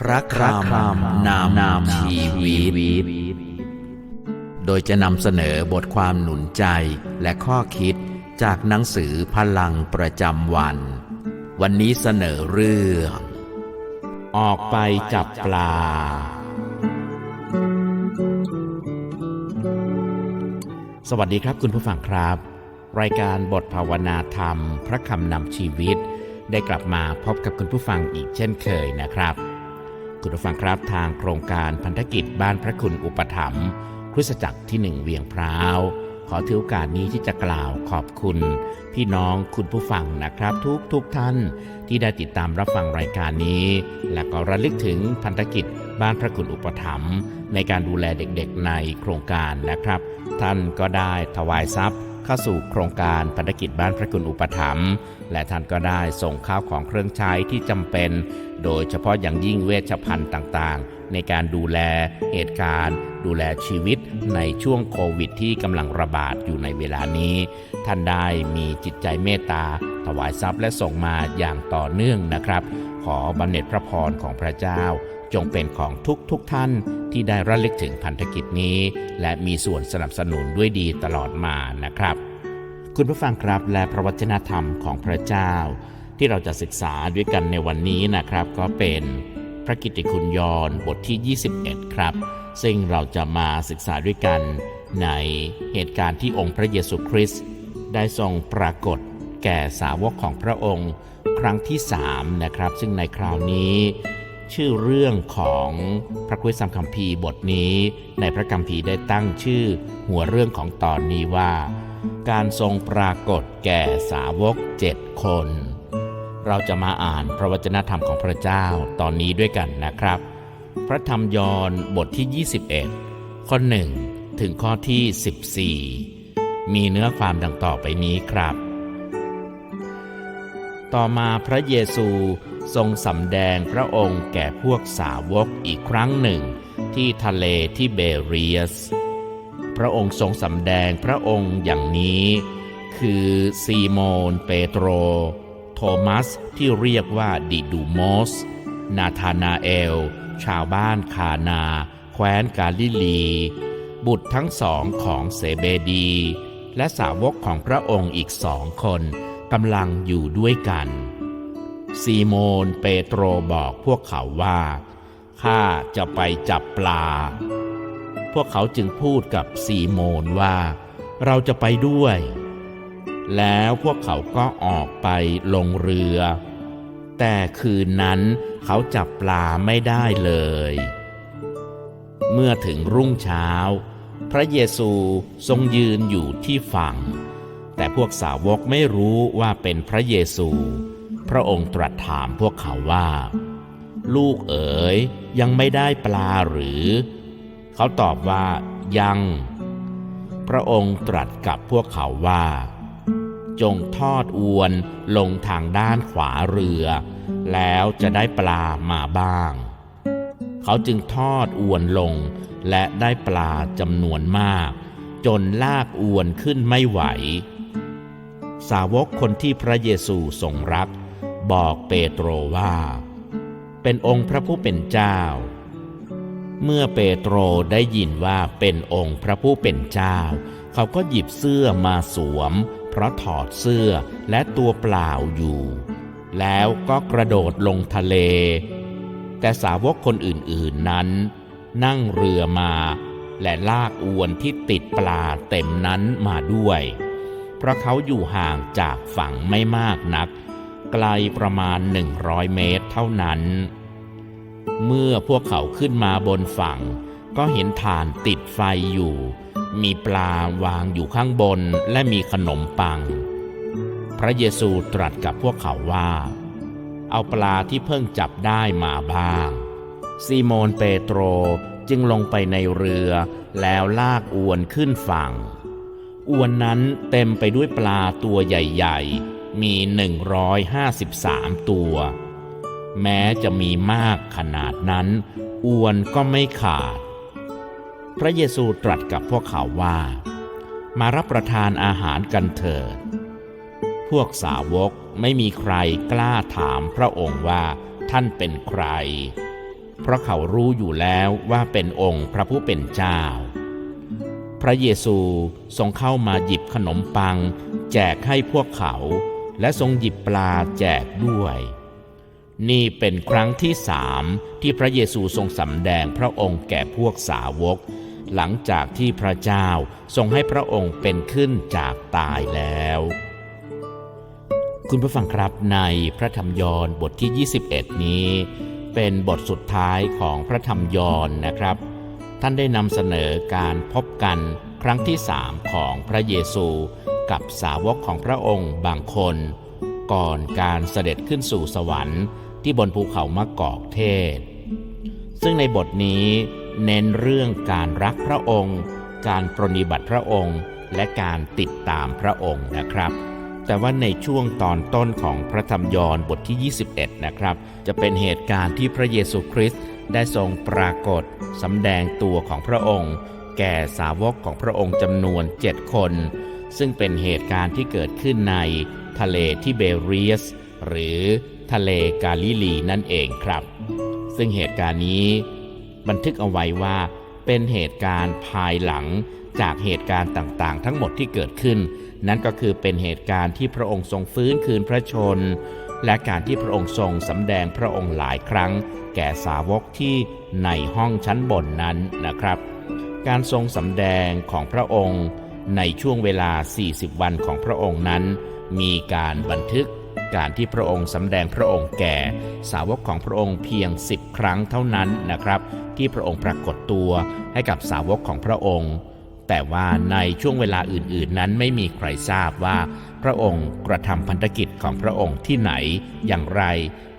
พระคำนามนามชีวิต โดยจะนำเสนอบทความหนุนใจและข้อคิดจากหนังสือพลังประจำวัน วันนี้เสนอเรื่อง ออกไปจับปลา สวัสดีครับคุณผู้ฟังครับ รายการบทภาวนาธรรม พระคำนำชีวิต ได้กลับมาพบกับคุณผู้ฟังอีกเช่นเคยนะครับ คุณผู้ฟังครับทางโครงการพันธกิจบ้านพระคุณอุปถัมภ์คริสตจักรที่หนึ่งเวียงพร้าว ขอถือโอกาสนี้ที่จะกล่าวขอบคุณ พี่น้องคุณผู้ฟังนะครับทุกทุกท่านที่ได้ติดตามรับฟังรายการนี้ และก็ระลึกถึงพันธกิจบ้านพระคุณอุปถัมภ์ในการดูแลเด็กๆในโครงการนะครับ ท่านก็ได้ถวายทรัพย์ เข้าสู่โครงการพันธกิจบ้านพระคุณอุปถัมภ์และท่านก็ได้ส่งข้าวของเครื่องใช้ที่จำเป็น โดยเฉพาะอย่างยิ่งเวชภัณฑ์ต่างๆ ในการดูแลเหตุการณ์ ดูแลชีวิตในช่วงโควิดที่กำลังระบาดอยู่ในเวลานี้ ท่านได้มีจิตใจเมตตา ถวายทรัพย์และส่งมาอย่างต่อเนื่องนะครับ ขอบำเหน็จพระพรของพระเจ้า จงเป็นของทุกทุกท่านที่ได้ระลึกถึงพันธกิจนี้ และมีส่วนสนับสนุนด้วยดีตลอดมานะครับ คุณผู้ฟังครับและพระวจนะธรรมของพระเจ้า ที่เราจะศึกษาด้วยกันในวันนี้นะครับ ก็เป็นพระกิตติคุณยอนบทที่ 21 ครับ ซึ่งเราจะมาศึกษาด้วยกันในเหตุการณ์ที่องค์พระเยซูคริสต์ได้ทรงปรากฏแก่สาวกของพระองค์ ครั้งที่3นะครับ ซึ่งในคราวนี้ ชื่อเรื่องของพระคุยสัมคัมภีร์บทนี้ ในพระคัมภีร์ได้ตั้งชื่อ หัวเรื่องของตอนนี้ว่า การทรงปรากฏแก่สาวกเจ็ดคน เราจะมาอ่านพระวจนะธรรมของพระเจ้าตอนนี้ด้วยกันนะครับ พระธรรมยอห์นบทที่ 21 ข้อ 1 ถึงข้อที่ 14 มีเนื้อความดังต่อไปนี้ครับ ต่อมาพระเยซู ทรงสำแดงพระองค์แก่พวกสาวกอีกครั้งหนึ่ง ที่ทะเลที่เบเรียส พระองค์ทรงสำแดงพระองค์อย่างนี้ คือซีโมนเปโตร โทมัสที่เรียกว่าดิดูโมส นาธานาเอล ชาวบ้านคานา แคว้นกาลิลี บุตรทั้งสองของเซเบดี และสาวกของพระองค์อีกสองคนกำลังอยู่ด้วยกัน ซีโมนเปโตรบอกพวกเขาว่า ข้าจะไปจับปลา พวกเขาจึงพูดกับซีโมนว่า เราจะไปด้วย แล้วพวกเขาก็ออกไปลงเรือ แต่คืนนั้นเขาจับปลาไม่ได้เลย เมื่อถึงรุ่งเช้า พระเยซูทรงยืนอยู่ที่ฝั่ง แต่พวกสาวกไม่รู้ว่าเป็นพระเยซู พระองค์ตรัสถามพวกเขาว่า ลูกเอ๋ยยังไม่ได้ปลาหรือ เขาตอบว่ายัง พระองค์ตรัสกับพวกเขาว่า จงทอดอวนลงทางด้านขวาเรือ แล้วจะได้ปลามาบ้าง เขาจึงทอดอวนลงและได้ปลาจำนวนมาก จนลากอวนขึ้นไม่ไหวสาวกคนที่พระเยซูทรงรัก บอกเปโตรว่า เป็นองค์พระผู้เป็นเจ้า เมื่อเปโตรได้ยินว่าเป็นองค์พระผู้เป็นเจ้า เขาก็หยิบเสื้อมาสวม เพราะถอดเสื้อและตัวเปล่าอยู่ แล้วก็กระโดดลงทะเล แต่สาวกคนอื่นๆนั้น นั่งเรือมา และลากอวนที่ติดปลาเต็มนั้นมาด้วย เพราะเขาอยู่ห่างจากฝั่งไม่มากนัก ไกลประมาณหนึ่งร้อยเมตรเท่านั้น เมื่อพวกเขาขึ้นมาบนฝั่ง ก็เห็นฐานติดไฟอยู่ มีปลาวางอยู่ข้างบนและมีขนมปัง พระเยซูตรัสกับพวกเขาว่า เอาปลาที่เพิ่งจับได้มาบ้าง ซีโมนเปโตรจึงลงไปในเรือแล้วลากอวนขึ้นฝั่ง อวนนั้นเต็มไปด้วยปลาตัวใหญ่ ๆ มี 153 ตัว แม้จะมีมากขนาดนั้น อวนก็ไม่ขาด พระเยซูตรัสกับพวกเขาว่า มารับประทานอาหารกันเถิด พวกสาวกไม่มีใครกล้าถามพระองค์ว่าท่านเป็นใคร เพราะเขารู้อยู่แล้วว่าเป็นองค์พระผู้เป็นเจ้า พระเยซูทรงเข้ามาหยิบขนมปัง แจกให้พวกเขา และทรงหยิบปลาแจกด้วย นี่เป็นครั้งที่สามที่พระเยซูทรงสำแดงพระองค์แก่พวกสาวก หลังจากที่พระเจ้าทรงให้พระองค์เป็นขึ้นจากตายแล้ว คุณผู้ฟังครับในพระธรรมยอห์นบทที่ 21 นี้ เป็นบทสุดท้ายของพระธรรมยอห์นนะครับ ท่านได้นำเสนอการพบกันครั้งที่สามของพระเยซู กับสาวกของพระองค์บางคน ก่อนการเสด็จขึ้นสู่สวรรค์ที่บนภูเขามะกอกเทศ ซึ่งในบทนี้เน้นเรื่องการรักพระองค์ การปรนนิบัติพระองค์ และการติดตามพระองค์นะครับ แต่ว่าในช่วงตอนต้นของพระธรรมยอห์นบทที่ 21 นะครับ จะเป็นเหตุการณ์ที่พระเยซูคริสต์ได้ทรงปรากฏสำแดงตัวของพระองค์ แก่สาวกของพระองค์จำนวน7คน ซึ่งเป็นเหตุการณ์ที่เกิดขึ้นในทะเลทิเบเรียส หรือทะเลกาลิลีนั่นเองครับ ซึ่งเหตุการณ์นี้ บันทึกเอาไว้ว่าเป็นเหตุการณ์ภายหลังจากเหตุการณ์ต่างๆ ทั้งหมดที่เกิดขึ้น นั่นก็คือเป็นเหตุการณ์ที่พระองค์ทรงฟื้นคืนพระชน และการที่พระองค์ทรงสำแดงพระองค์หลายครั้ง แก่สาวกที่ในห้องชั้นบนนั้นนะครับ การทรงสำแดงของพระองค์ ในช่วงเวลา 40 วันของพระองค์นั้น มีการบันทึกการที่พระองค์สำแดงพระองค์แก่ สาวกของพระองค์เพียง 10 ครั้งเท่านั้นนะครับ ที่พระองค์ปรากฏตัวให้กับสาวกของพระองค์ แต่ว่าในช่วงเวลาอื่นๆ นั้นไม่มีใครทราบว่า พระองค์กระทำพันธกิจของพระองค์ที่ไหนอย่างไร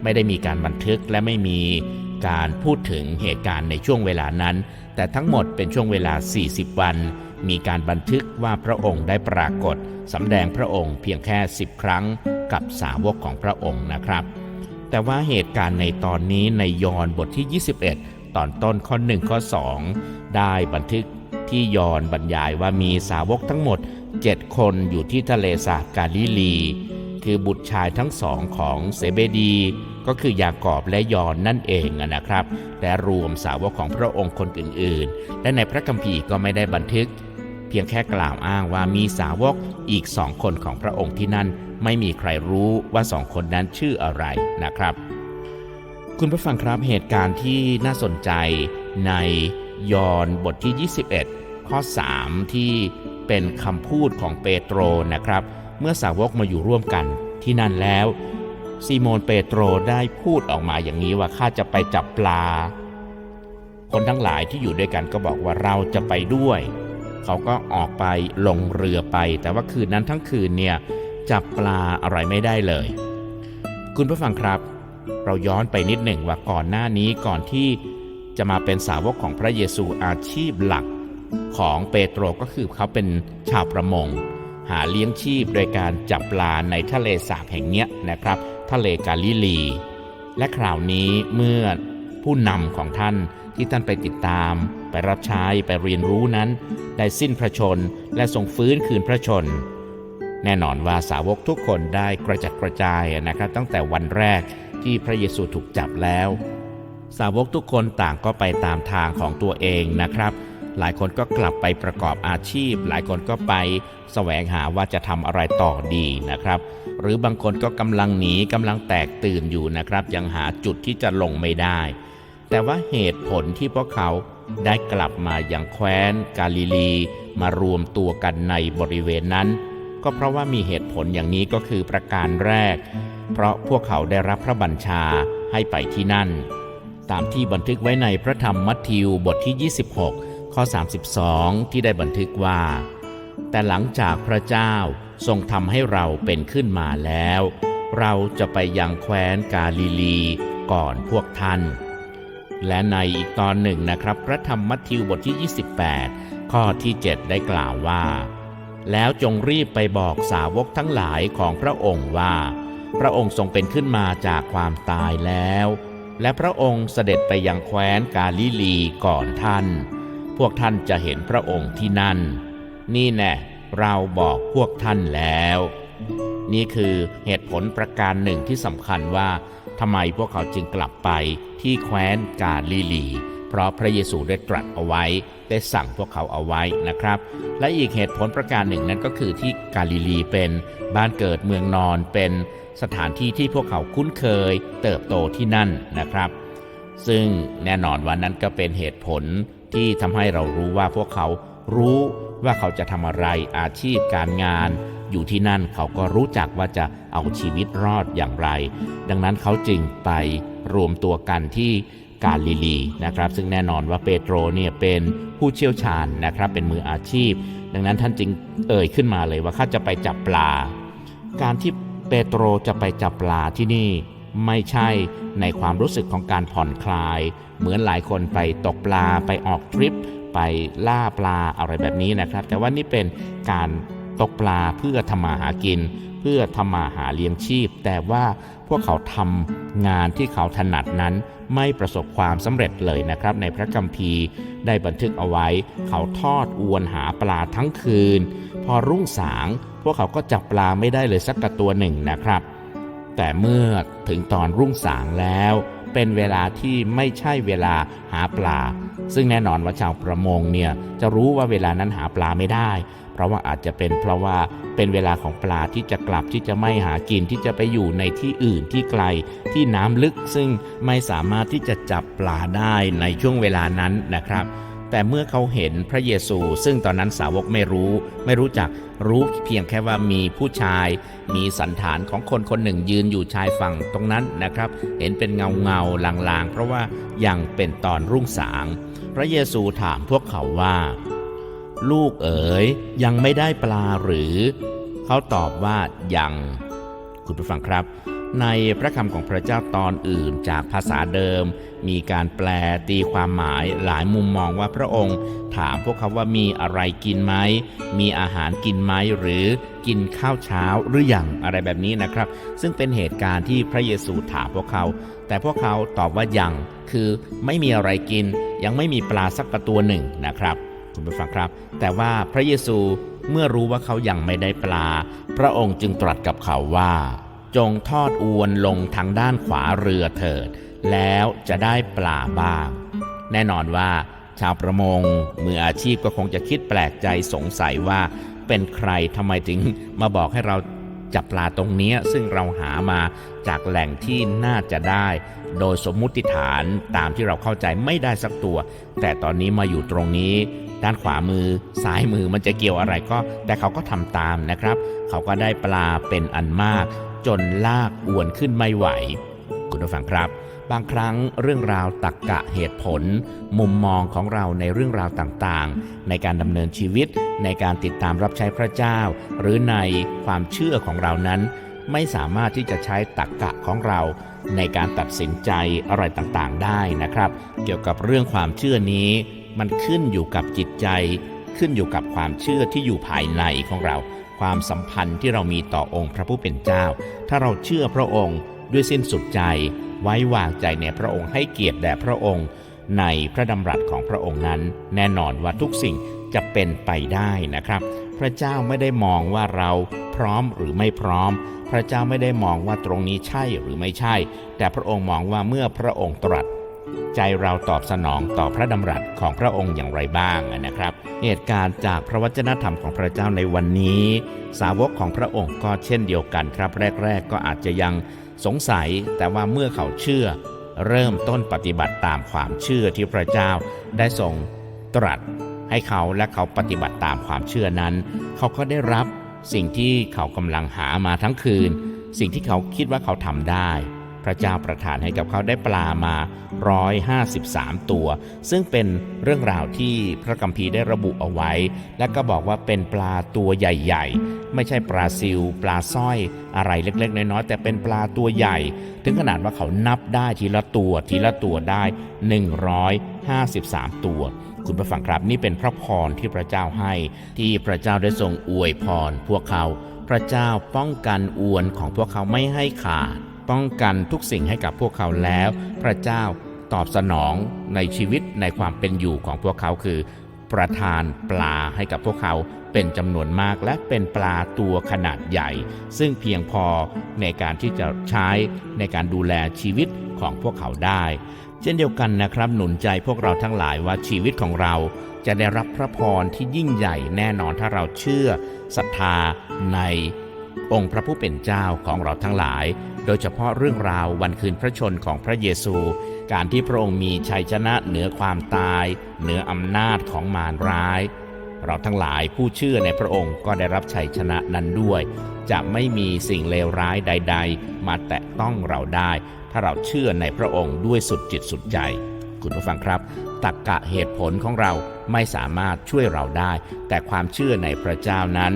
ไม่ได้มีการบันทึกและไม่มีการพูดถึงเหตุการณ์ในช่วงเวลานั้น แต่ทั้งหมดเป็นช่วงเวลา 40 วัน มีการบันทึกว่าพระองค์ได้ปรากฏสำแดงพระองค์เพียงแค่10ครั้งกับสาวกของพระองค์นะครับ แต่ว่าเหตุการณ์ในตอนนี้ในยอห์นบทที่ 21 ตอนต้นข้อ1ข้อ2 ได้บันทึกที่ยอห์นบรรยายว่ามีสาวกทั้งหมด 7 คนอยู่ที่ทะเลสาบกาลิลี คือบุตรชายทั้งสองของเซเบดี ก็คือยากอบและยอนนั่นเองนะครับ และรวมสาวกของพระองค์คนอื่นๆ และในพระคัมภีร์ก็ไม่ได้บันทึก เพียงแค่กล่าวอ้างว่ามีสาวกอีกสองคนของพระองค์ที่นั่น ไม่มีใครรู้ว่าสองคนนั้นชื่ออะไรนะครับ คุณผู้ฟังครับเหตุการณ์ที่น่าสนใจในยอห์นบทที่ 21 ข้อ 3 ที่เป็นคำพูดของเปโตรนะครับ เมื่อสาวกมาอยู่ร่วมกันที่นั่นแล้วซีโมนเปโตรได้พูดออกมาอย่างนี้ว่าข้าจะไปจับปลา คนทั้งหลายที่อยู่ด้วยกันก็บอกว่าเราจะไปด้วย เขาก็ออกไปลงเรือไป แต่ว่าคืนนั้นทั้งคืนเนี่ยจับปลาอะไรไม่ได้เลย คุณผู้ฟังครับ เราย้อนไปนิดหนึ่งว่าก่อนหน้านี้ก่อนที่จะมาเป็นสาวกของพระเยซูอาชีพหลักของเปโตรก็คือเขาเป็นชาวประมง หาเลี้ยงชีพโดยการจับปลาในทะเลสาบแห่งเนี้ยนะครับ ทะเลกาลิลี และคราวนี้เมื่อผู้นำของท่าน ที่ท่านไปติดตาม ไปรับใช้ไปเรียนรู้นั้น ได้สิ้นพระชนและทรงฟื้นคืนพระชน แน่นอนว่าสาวกทุกคนได้กระจัดกระจายนะครับ ตั้งแต่วันแรกที่พระเยซูถูกจับแล้ว สาวกทุกคนต่างก็ไปตามทางของตัวเองนะครับ หลายคนก็กลับไปประกอบอาชีพ หลายคนก็ไปแสวงหาว่าจะทำอะไรต่อดีนะครับ หรือบางคนก็กำลังหนีกำลังแตกตื่นอยู่นะครับ ยังหาจุดที่จะลงไม่ได้ แต่ว่าเหตุผลที่พวกเขาได้กลับมาอยังแคว้นกาลิลี มารวมตัวกันในบริเวณนั้น ก็เพราะว่ามีเหตุผลอย่างนี้ก็คือประการแรก เพราะพวกเขาได้รับพระบัญชาให้ไปที่นั่น ตามที่บันทึกไว้ในพระธรรมมัทธิวบทที่ 26 ข้อ 32 ที่ได้บันทึกว่า แต่หลังจากพระเจ้าทรงทำให้เราเป็นขึ้นมาแล้ว เราจะไปยังแคว้นกาลิลีก่อนพวกท่าน และในอีกตอนหนึ่งนะครับ พระธรรมมัทธิวบทที่ 28 ข้อที่ 7 ได้กล่าวว่า แล้วจงรีบไปบอกสาวกทั้งหลายของพระองค์ว่า พระองค์ทรงเป็นขึ้นมาจากความตายแล้ว และพระองค์เสด็จไปยังแคว้นกาลิลีก่อนท่าน พวกท่านจะเห็นพระองค์ที่นั่น นี่แน่เราบอกพวกท่านแล้ว นี่คือเหตุผลประการหนึ่งที่สำคัญว่า ทำไมพวกเขาจึงกลับไปที่แคว้นกาลิลี เพราะพระเยซูได้ตรัสเอาไว้ ได้สั่งพวกเขาเอาไว้นะครับ และอีกเหตุผลประการหนึ่งนั้นก็คือที่กาลิลีเป็นบ้านเกิดเมืองนอนเป็นสถานที่ที่พวกเขาคุ้นเคยเติบโตที่นั่นนะครับ ซึ่งแน่นอนว่านั้นก็เป็นเหตุผลที่ทำให้เรารู้ว่าพวกเขารู้ว่าเขาจะทำอะไรอาชีพการงาน อยู่ที่นั่นเขาก็รู้จักว่าจะเอาชีวิตรอดอย่างไร ดังนั้นเขาจึงไปรวมตัวกันที่กาลิลีนะครับ ซึ่งแน่นอนว่าเปโตรเนี่ยเป็นผู้เชี่ยวชาญนะครับ เป็นมืออาชีพ ดังนั้นท่านจึงเอ่ยขึ้นมาเลยว่าข้าจะไปจับปลา การที่เปโตรจะไปจับปลาที่นี่ไม่ใช่ในความรู้สึกของการผ่อนคลาย เหมือนหลายคนไปตกปลาไปออกทริป ไปล่าปลาอะไรแบบนี้นะครับ แต่ว่านี่เป็นการ ตกปลาเพื่อทำมาหากิน เพื่อทำมาหาเลี้ยงชีพ แต่ว่าพวกเขาทำงานที่เขาถนัดนั้นไม่ประสบความสำเร็จเลยนะครับ ในพระคัมภีร์ได้บันทึกเอาไว้ เขาทอดอวนหาปลาทั้งคืน พอรุ่งสาง พวกเขาก็จับปลาไม่ได้เลยสักตัวหนึ่งนะครับ แต่เมื่อถึงตอนรุ่งสางแล้วเป็นเวลาที่ไม่ใช่เวลาหาปลา ซึ่งแน่นอนว่าชาวประมงเนี่ยจะรู้ว่าเวลานั้นหาปลาไม่ได้ เพราะว่าอาจจะเป็นเพราะว่าเป็นเวลาของปลาที่จะกลับที่จะไม่หากินที่จะไปอยู่ในที่อื่นที่ไกลที่น้ำลึกซึ่งไม่สามารถที่จะจับปลาได้ในช่วงเวลานั้นนะครับแต่เมื่อเขาเห็นพระเยซู ซึ่งตอนนั้นสาวกไม่รู้ ไม่รู้จักรู้เพียงแค่ว่ามีผู้ชาย มีสันฐานของคนคนหนึ่งยืนอยู่ชายฝั่งตรงนั้นนะครับ เห็นเป็นเงาเงาลางๆ เพราะว่ายังเป็นตอนรุ่งสาง พระเยซูถามพวกเขาว่า ลูกเอ๋ยยังไม่ได้ปลาหรือ เขาตอบว่ายัง คุณผู้ฟังครับ ในพระคำของพระเจ้าตอนอื่นจากภาษาเดิม มีการแปลตีความหมายหลายมุมมองว่าพระองค์ ถามพวกเขาว่ามีอะไรกินไหม มีอาหารกินไหมหรือกินข้าวเช้าหรืออยังอะไรแบบนี้นะครับ ซึ่งเป็นเหตุการณ์ที่พระเยซูถามพวกเขา แต่พวกเขาตอบว่ายังคือไม่มีอะไรกิน ยังไม่มีปลาสักประตัวหนึ่งนะครับ คุณผู้ฟังครับ แต่ว่าพระเยซูเมื่อรู้ว่าเขายังไม่ได้ปลา พระองค์จึงตรัสกับเขาว่า จงทอดอวนลงทางด้านขวาเรือเถิด แล้วจะได้ปลาบ้าง แน่นอนว่า ชาวประมงมืออาชีพก็คงจะคิดแปลกใจสงสัยว่า เป็นใครทำไมถึงมาบอกให้เราจับปลาตรงนี้ซึ่งเราหามาจากแหล่งที่น่าจะได้ โดยสมมุติฐานตามที่เราเข้าใจไม่ได้สักตัว แต่ตอนนี้มาอยู่ตรงนี้ ด้านขวามือ ซ้ายมือมันจะเกี่ยวอะไรก็ แต่เขาก็ทำตามนะครับ เขาก็ได้ปลาเป็นอันมาก จนลากอวนขึ้นไม่ไหว คุณผู้ฟังครับ บางครั้งเรื่องราวตักกะเหตุผล มุมมองของเราในเรื่องราวต่างๆ ในการดำเนินชีวิต ในการติดตามรับใช้พระเจ้า หรือในความเชื่อของเรานั้น ไม่สามารถที่จะใช้ตักกะของเราในการตัดสินใจอะไรต่างๆ ได้นะครับ เกี่ยวกับเรื่องความเชื่อนี้ มันขึ้นอยู่กับจิตใจ ขึ้นอยู่กับความเชื่อที่อยู่ภายในของเรา ความสัมพันธ์ที่เรามีต่อองค์พระผู้เป็นเจ้า ถ้าเราเชื่อพระองค์ด้วยสิ้นสุดใจ ไว้วางใจในพระองค์ให้เกียรติแด่พระองค์ ในพระดำรัสของพระองค์นั้น แน่นอนว่าทุกสิ่งจะเป็นไปได้นะครับ พระเจ้าไม่ได้มองว่าเราพร้อมหรือไม่พร้อม พระเจ้าไม่ได้มองว่าตรงนี้ใช่หรือไม่ใช่ แต่พระองค์มองว่าเมื่อพระองค์ตรัส ใจเราตอบสนองต่อพระดำรัสของพระองค์อย่างไรบ้างนะครับ เหตุการณ์จากพระวจนะธรรมของพระเจ้าในวันนี้ สาวกของพระองค์ก็เช่นเดียวกันครับ แรก ๆ ก็อาจจะยังสงสัย แต่ว่าเมื่อเขาเชื่อ เริ่มต้นปฏิบัติตามความเชื่อที่พระเจ้าได้ทรงตรัส ให้เขาและเขาปฏิบัติตามความเชื่อนั้น เขาก็ได้รับสิ่งที่เขากำลังหามาทั้งคืน สิ่งที่เขาคิดว่าเขาทำได้ พระเจ้าประทานให้กับเขาได้ปลามา 153 ตัว ซึ่งเป็นเรื่องราวที่พระคัมภีร์ได้ระบุเอาไว้ และก็บอกว่าเป็นปลาตัวใหญ่ ๆ ไม่ใช่ปลาซิว ปลาสร้อยอะไรเล็กๆ น้อยๆแต่เป็นปลาตัวใหญ่ ถึงขนาดว่าเขานับได้ทีละตัวทีละตัวได้ 153 ตัวคุณผู้ฟังครับนี่เป็นพระพรที่พระเจ้าให้ ที่พระเจ้าได้ทรงอวยพร พวกเขา พระเจ้าป้องกันอวนของพวกเขาไม่ให้ขาด ป้องกันทุกสิ่งให้กับพวกเขาแล้ว พระเจ้าตอบสนองในชีวิตในความเป็นอยู่ของพวกเขาคือ ประทานปลาให้กับพวกเขาเป็นจำนวนมากและเป็นปลาตัวขนาดใหญ่ ซึ่งเพียงพอในการที่จะใช้ในการดูแลชีวิตของพวกเขาได้ เช่นเดียวกันนะครับ หนุนใจพวกเราทั้งหลายว่าชีวิตของเราจะได้รับพระพรที่ยิ่งใหญ่แน่นอนถ้าเราเชื่อศรัทธาในองค์พระผู้เป็นเจ้าของเราทั้งหลาย โดยเฉพาะเรื่องราววันคืนพระชนของพระเยซู การที่พระองค์มีชัยชนะเหนือความตาย เหนืออำนาจของมารร้าย เราทั้งหลายผู้เชื่อในพระองค์ก็ได้รับชัยชนะนั้นด้วย จะไม่มีสิ่งเลวร้ายใด ๆ มาแตะต้องเราได้ ถ้าเราเชื่อในพระองค์ด้วยสุดจิตสุดใจ คุณผู้ฟังครับตักกะเหตุผลของเราไม่สามารถช่วยเราได้ แต่ความเชื่อในพระเจ้านั้น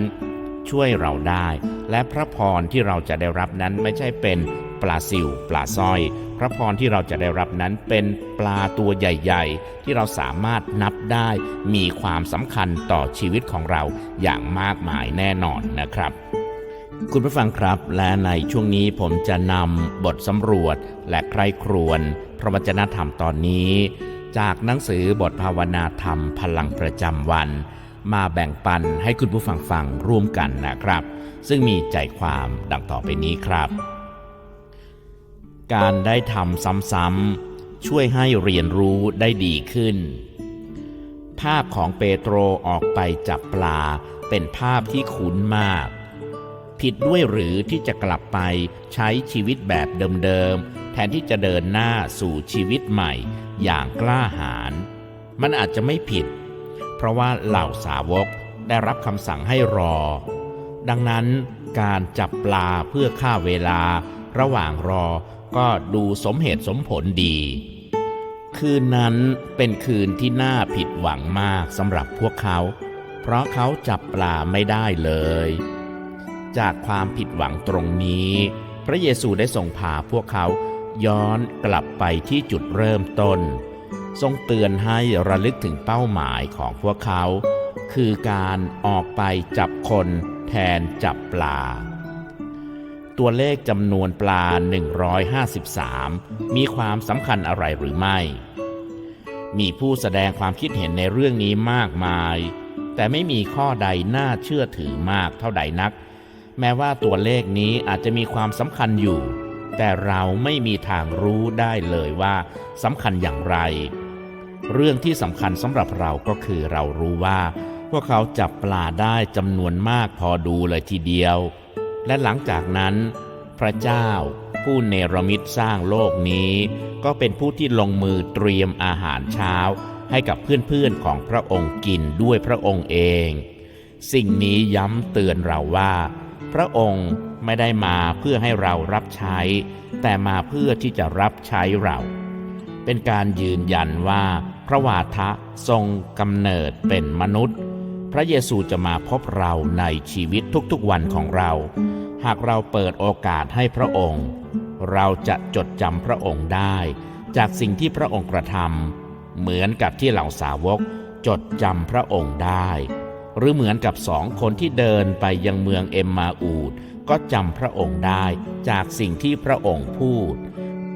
ช่วยเราได้ และพระพรที่เราจะได้รับนั้นไม่ใช่เป็นปลาซิวปลาสร้อย พระพรที่เราจะได้รับนั้นเป็นปลาตัวใหญ่ ๆ ที่เราสามารถนับได้ มีความสำคัญต่อชีวิตของเราอย่างมากมายแน่นอนนะครับคุณผู้ฟังครับและในช่วงนี้ผมจะนำบทสำรวจและใครครวนพระวจนะธรรมตอนนี้ จากหนังสือบทภาวนาธรรมพลังประจำวัน มาแบ่งปันให้คุณผู้ฟังฟังร่วมกันนะครับ ซึ่งมีใจความดังต่อไปนี้ครับ การได้ทำซ้ำๆช่วยให้เรียนรู้ได้ดีขึ้น ภาพของเปโตรออกไปจับปลาเป็นภาพที่คุ้นมาก ผิดด้วยหรือที่จะกลับไปใช้ชีวิตแบบเดิมๆแทนที่จะเดินหน้าสู่ชีวิตใหม่อย่างกล้าหาญมันอาจจะไม่ผิด เพราะว่าเหล่าสาวกได้รับคำสั่งให้รอ ดังนั้นการจับปลาเพื่อฆ่าเวลาระหว่างรอก็ดูสมเหตุสมผลดี คืนนั้นเป็นคืนที่น่าผิดหวังมากสำหรับพวกเขา เพราะเขาจับปลาไม่ได้เลย จากความผิดหวังตรงนี้ พระเยซูได้ทรงพาพวกเขาย้อนกลับไปที่จุดเริ่มต้น ทรงเตือนให้ระลึกถึงเป้าหมายของพวกเขา คือการออกไปจับคนแทนจับปลา ตัวเลขจำนวนปลา 153 มีความสำคัญอะไรหรือไม่ มีผู้แสดงความคิดเห็นในเรื่องนี้มากมาย แต่ไม่มีข้อใดน่าเชื่อถือมากเท่าใดนัก แม้ว่าตัวเลขนี้อาจจะมีความสำคัญอยู่แต่เราไม่มีทางรู้ได้เลยว่าสำคัญอย่างไร เรื่องที่สำคัญสำหรับเราก็คือเรารู้ว่า พวกเขาจับปลาได้จำนวนมากพอดูเลยทีเดียว และหลังจากนั้น พระเจ้า ผู้เนรมิตสร้างโลกนี้ ก็เป็นผู้ที่ลงมือเตรียมอาหารเช้า ให้กับเพื่อนๆของพระองค์กินด้วยพระองค์เอง สิ่งนี้ย้ำเตือนเราว่า พระองค์ไม่ได้มาเพื่อให้เรารับใช้ แต่มาเพื่อที่จะรับใช้เรา เป็นการยืนยันว่า พระวาทะทรงกำเนิดเป็นมนุษย์ พระเยซูจะมาพบเราในชีวิตทุกๆวันของเรา หากเราเปิดโอกาสให้พระองค์ เราจะจดจำพระองค์ได้ จากสิ่งที่พระองค์กระทำเหมือนกับที่เหล่าสาวกจดจำพระองค์ได้ หรือเหมือนกับสองคนที่เดินไปยังเมืองเอ็มมาอูดก็จำพระองค์ได้จากสิ่งที่พระองค์พูด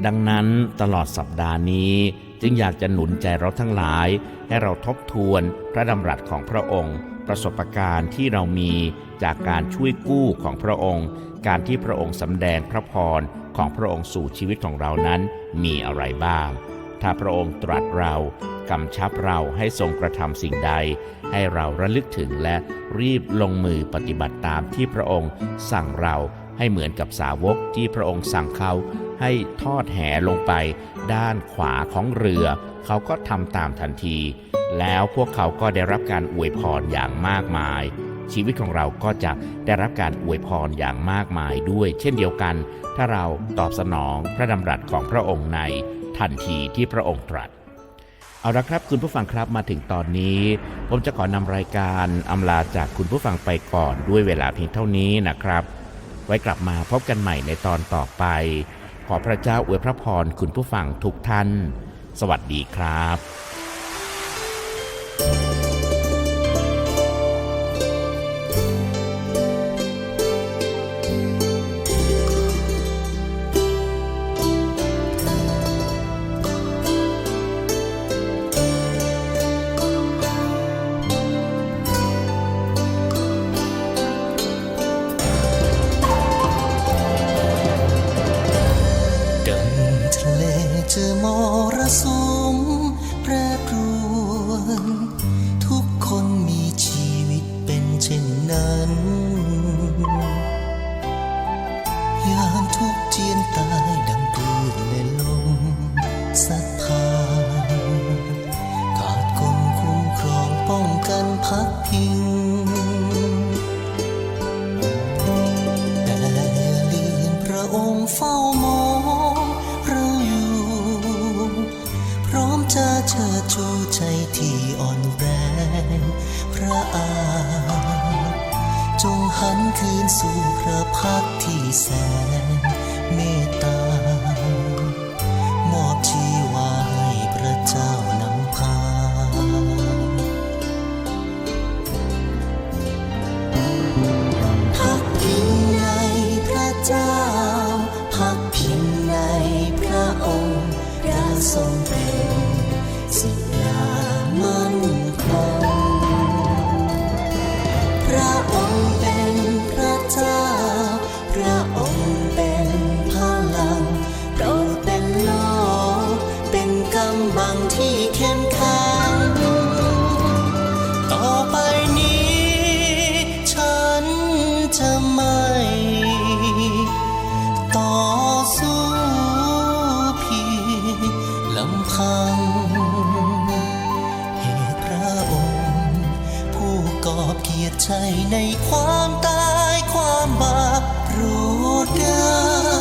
ดังนั้นตลอดสัปดาห์นี้จึงอยากจะหนุนใจเราทั้งหลาย ให้เราทบทวนพระดำรัสของพระองค์ ประสบการณ์ที่เรามีจากการช่วยกู้ของพระองค์ การที่พระองค์สำแดงพระพรของพระองค์สู่ชีวิตของเรานั้นมีอะไรบ้าง ถ้าพระองค์ตรัสเรากำชับเราให้ทรงกระทำสิ่งใด ให้เราระลึกถึงและรีบลงมือปฏิบัติตามที่พระองค์สั่งเราให้เหมือนกับสาวกที่พระองค์สั่งเขา ให้ทอดแหลงไปด้านขวาของเรือ เขาก็ทำตามทันที แล้วพวกเขาก็ได้รับการอวยพรอย่างมากมาย ชีวิตของเราก็จะได้รับการอวยพรอย่างมากมายด้วย เช่นเดียวกัน ถ้าเราตอบสนองพระดำรัสของพระองค์ในทันทีที่พระองค์ตรัสเอาละครับคุณผู้ฟังครับมาถึงตอนนี้ ผมจะขอนำรายการอำลาจากคุณผู้ฟังไปก่อนด้วยเวลาเพียงเท่านี้นะครับ ไว้กลับมาพบกันใหม่ในตอนต่อไป ขอพระเจ้าอวยพระพรคุณผู้ฟังทุกท่าน สวัสดีครับ กอบเกียรติชัยในความตายความบาปโปรดเดิ